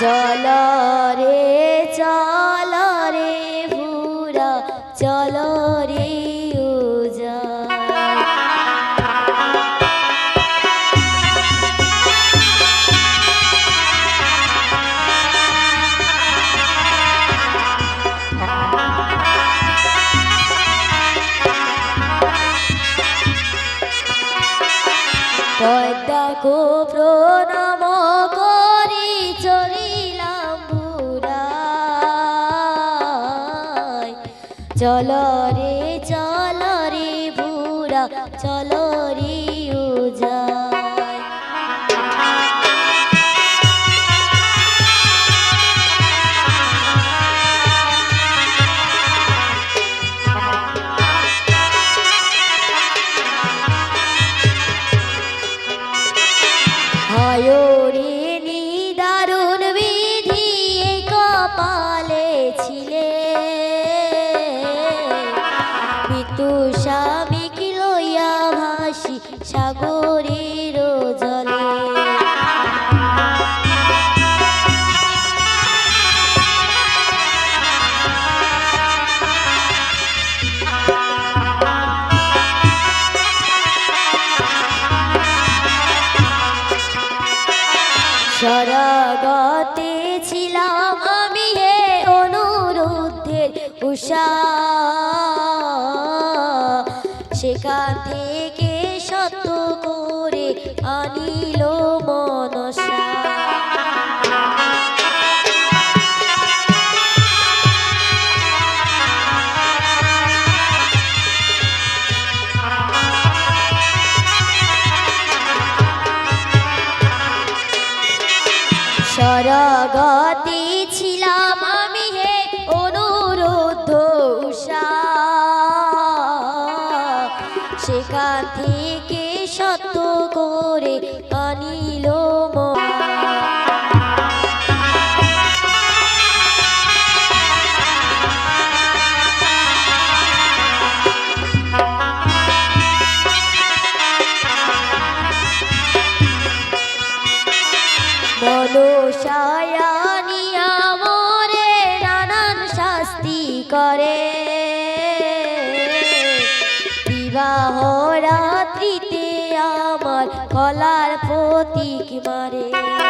চল রে চলরে সেখান থেকে সত্য করে আনিল মনসা। আমাকে সত্য করে আনিল মা body.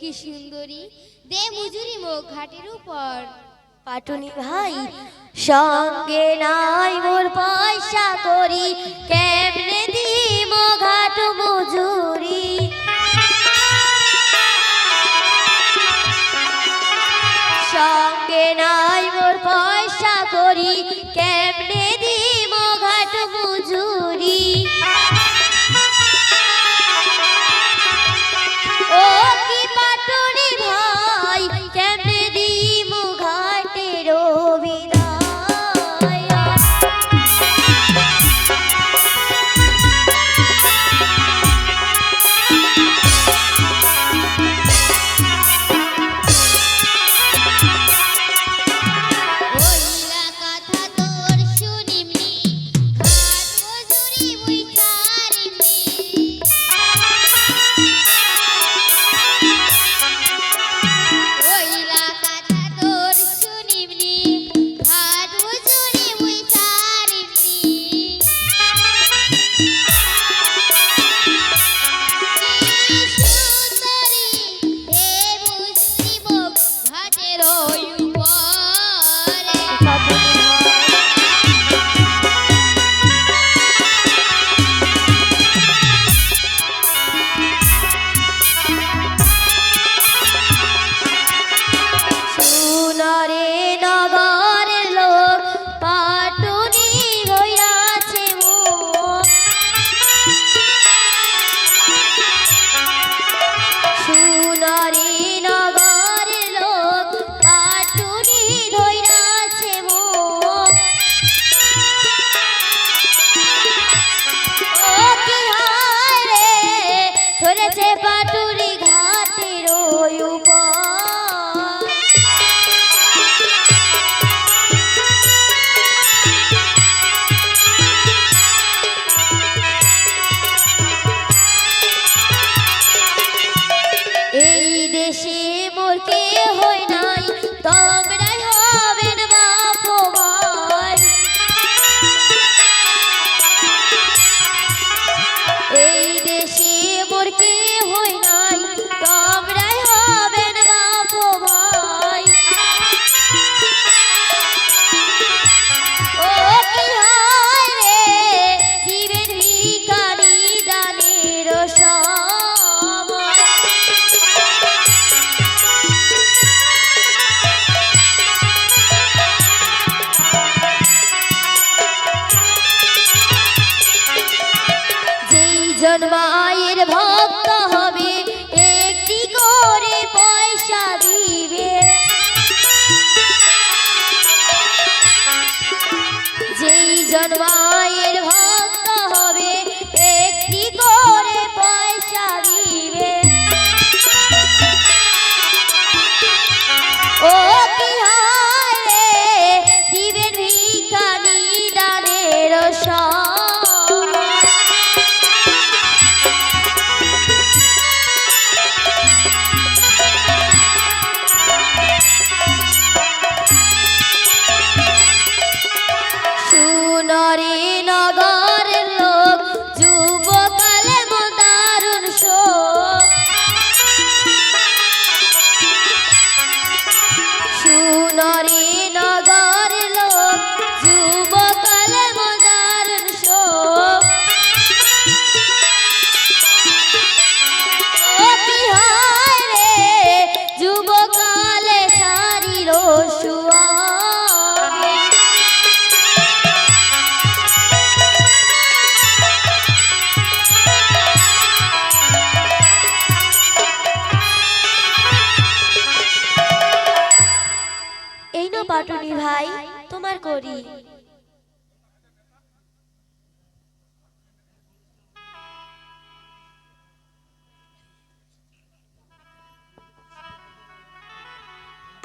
কি সুন্দরী? দে মুজুরি মো ঘাটের উপর। পাটুনি ভাই, সঙ্গে নাই মোর পয়সা করি, কেমনে মো ঘাট মজুরি? সঙ্গে নাই animal.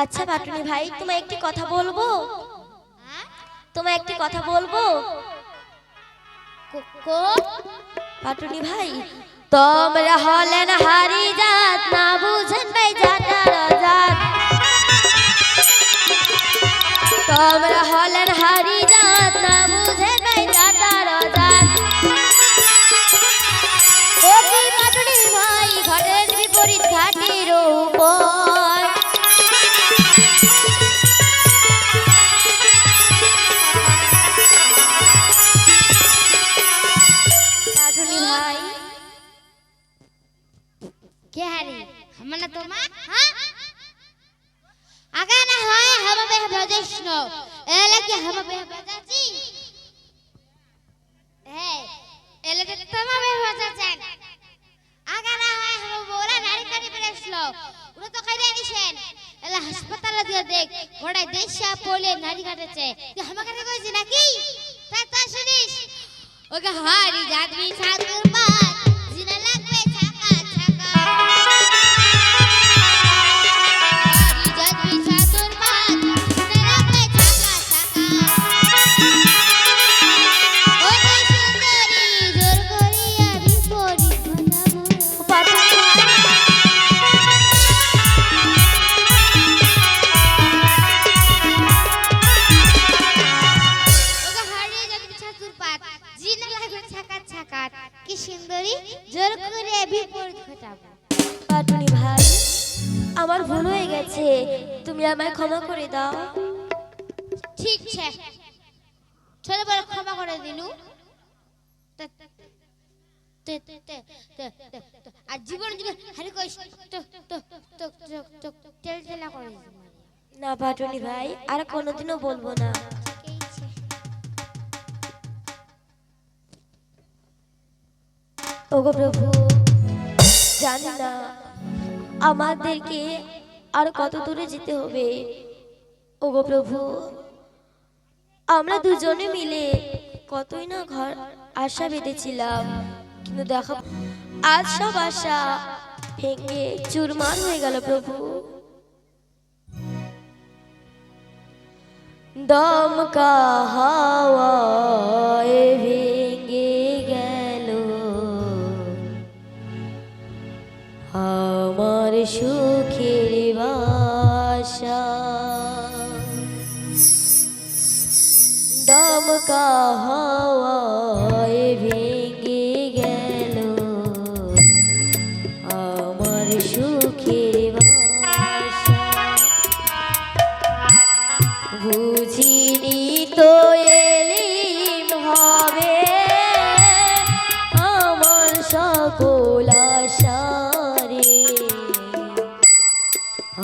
আচ্ছা পাটুনি ভাই তোমায় একটি কথা বলব? তোমায় একটি কথা বলব? পাটুনি ভাই তোমরা হলেন হারি জাত না বুঝেন ভাই জাতার জাত তোমরা হলেন হারি জাত না বুঝেন দেখ ওড়াই দেশা পোলে নারী কাটেছে তুই আমাকে কইছিস নাকি? তা তা শুনিস। ওকে হারি যাদবি সাধুর মার কি সুন্দরী? জোর করে বিপরীত ঘটাবো। পাটুনি ভাই আমার ভুল হয়ে গেছে। তুমি আমায় ক্ষমা করে দাও। ঠিক আছে। ছোটবেলা ক্ষমা করে দিনু। আর জীবন যদি হারি কইস না পাটুনি ভাই আর কোনোদিনও বলব না। ওগো প্রভু, জানি না আমাদেরকে আর কত দূরে যেতে হবে। ওগো প্রভু, আমরা দুজনে মিলে কতই না ঘর আশা বেঁধেছিলাম, কিন্তু দেখো আজ সব আশা ভেঙে চুরমার হয়ে গেল প্রভু। দমকা হাওয়ায় আমার সুখের বাসা। দমকা হাওয়ায়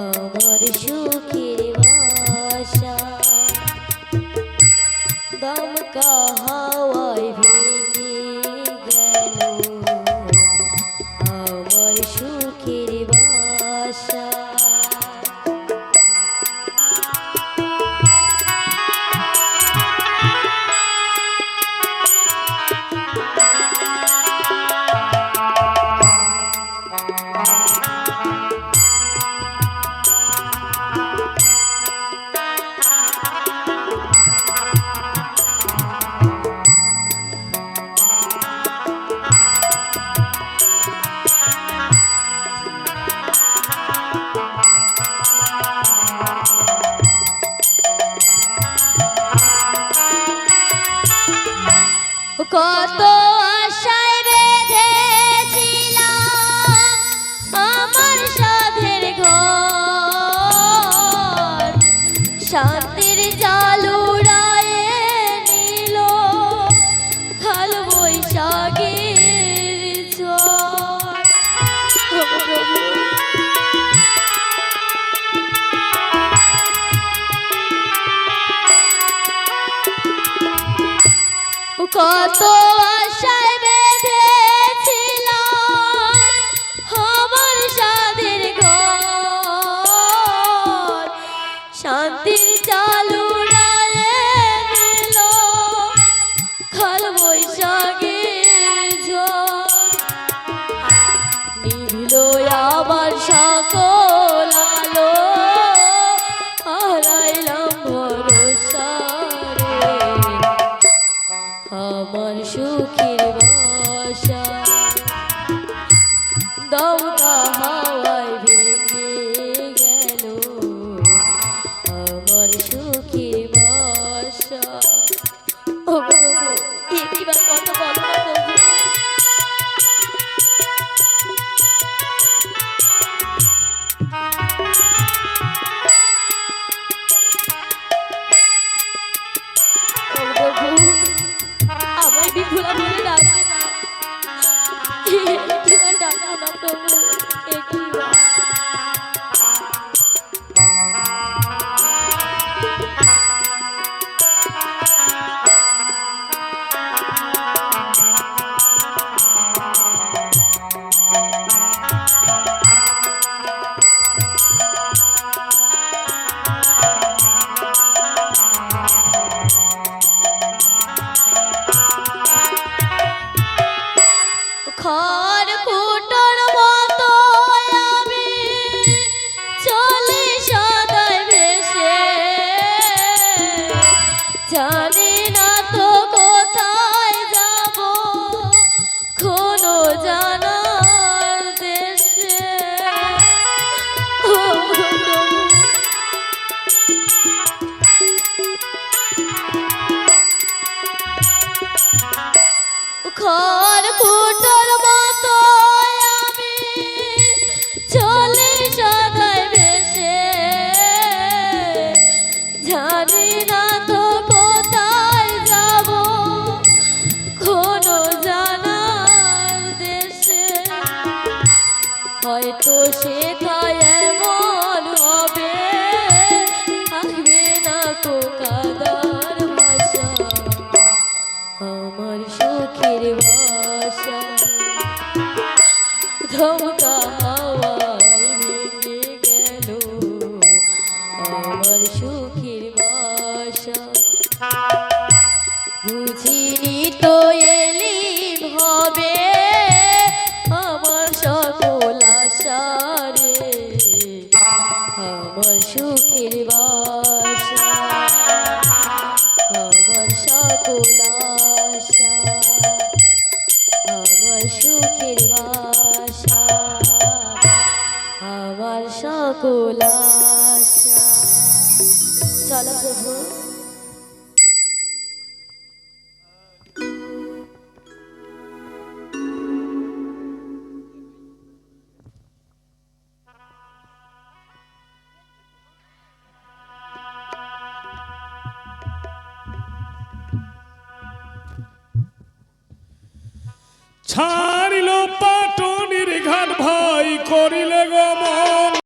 আমার সুখের দমকা কত খড় ফুটো ভাষা। ধমক সকল চলো প্রভু ছাড়িল পাটনির ঘাট ভাই করিলে গমন